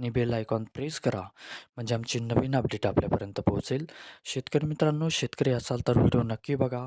आणि bell icon press करा. म्हणजे आमची नवीन अपडेट आपल्यापर्यंत पोहोचेल. शेतकरी मित्रांनो शेतकरी असाल तर व्हिडिओ नक्की बघा.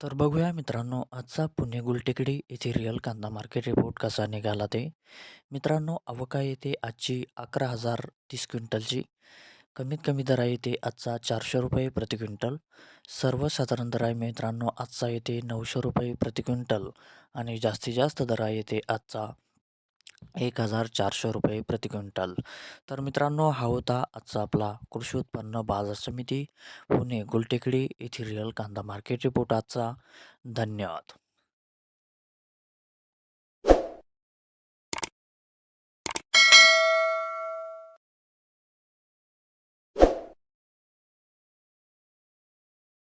तर बघूया मित्रांनो आजचा पुणे गुलटेकडी येथे रिअल कांदा मार्केट रिपोर्ट कसा निघाला ते. मित्रांनो अवका येथे आजची अकरा हजार तीस क्विंटलची. कमीत कमी दर आहे येते आजचा चारशे रुपये प्रति क्विंटल. सर्वसाधारण दर आहे मित्रांनो आजचा येते नऊशे रुपये प्रति क्विंटल. आणि जास्तीत जास्त दर आहे येते आजचा एक हजार चारशे रुपये प्रति क्विंटल. तर मित्रांनो हा होता आजचा आपला कृषी उत्पन्न बाजार समिती पुणे गुलटेकडी येथील रिअल कांदा मार्केट रिपोर्ट आजचा. धन्यवाद.